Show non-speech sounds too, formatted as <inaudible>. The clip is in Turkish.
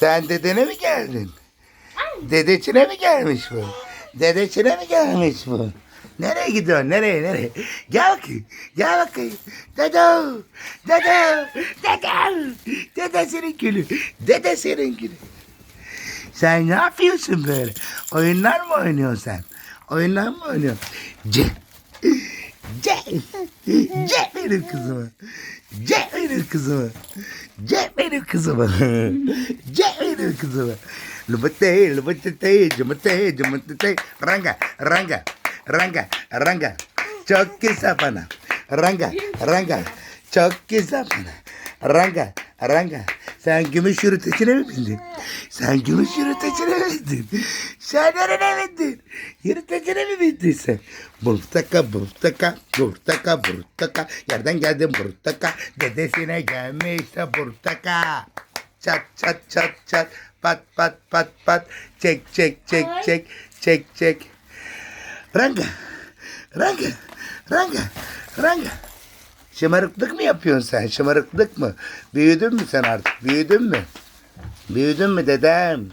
Sen dedene mi geldin? Dedecine mi gelmiş bu? Dedecine mi gelmiş bu? Nereye gidiyorsun? Nereye? Nereye? Gel bakayım. Gel bakayım. Dede. Dede. Dede. Dedesinin gülü. Dedesinin gülü. Sen ne yapıyorsun böyle? Oyunlar mı oynuyorsun sen? Oyunlar mı oynuyorsun? Ce. Ce. Ce benim kızıma. Ce benim kızıma. Ce benim kızıma. <laughs> Ce benim kızıma. Lubate, lubate, cumate, cumate, ranga, ranga, ranga, ranga. Çok güzel bana. Ranga, ranga. Çok güzel bana. Ranga, ranga. Sen gümüş yürütecine mi bindin? Sen gümüş yürütecine mi bindin? Sen nereye bindin? Yürütecine mi bindin sen? Burtaka, burtaka, burtaka, burtaka. Yerden geldim burtaka. Dedesine gelmişse burtaka. Çat çat çat çat. Pat pat pat pat. Çek çek çek çek. Çek çek. Ranga. Ranga. Ranga. Ranga. Şımarıklık mı yapıyorsun sen? Şımarıklık mı? Büyüdün mü sen artık? Büyüdün mü? Büyüdün mü dedem?